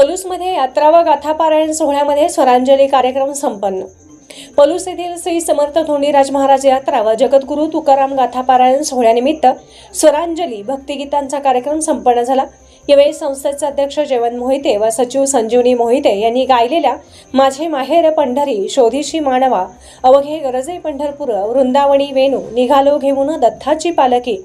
पलूसमध्ये यात्रा व गाथापारायण सोहळ्यामध्ये स्वरांजली कार्यक्रम संपन्न. पलूस येथील श्री समर्थ धोंडीराज महाराज यात्रा व जगद्गुरू तुकाराम गाथापारायण सोहळ्यानिमित्त स्वरांजली भक्तिगीतांचा कार्यक्रम संपन्न झाला. यावेळी संस्थेचे अध्यक्ष जयवंत मोहिते व सचिव संजीवनी मोहिते यांनी गायलेल्या माझे माहेर पंढरी शोधीशी मानवा अवघे गरजे पंढरपूर वृंदावणी वेणू निघालो घेऊन दत्ताची पालकी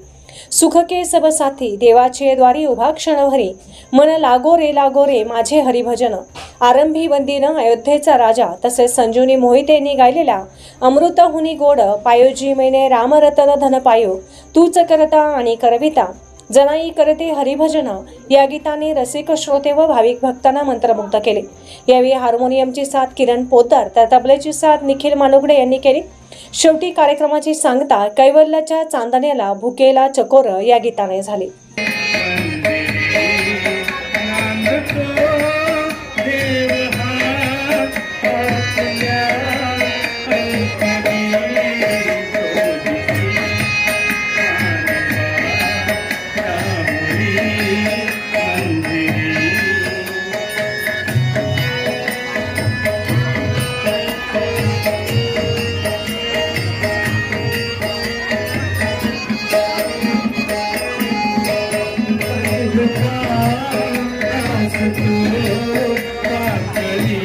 सुखके सब साथी देवाचे द्वारी उभा क्षणभरी. मन लागो रे लागो रे माझे हरिभजन. आरंभी बंदीनं अयोध्येचा राजा तसेच संजुनी मोहितेंनी गायलेल्या अमृत हुनी गोड पायोजी मैने रामरतन धन पायो. तूच करता आणि करविता. जनाई करते हरिभजन या गीताने रसिक श्रोते व भाविक भक्तांना मंत्रमुग्ध केले. यावेळी हार्मोनियमची साथ किरण पोतार तर तबल्याची साथ निखिल मानुगडे यांनी केली. शेवटी कार्यक्रमाची सांगता कैवल्याच्या चांदण्याला भुकेला चकोर या गीताने झाली. Yeah. सकते हो पाते ही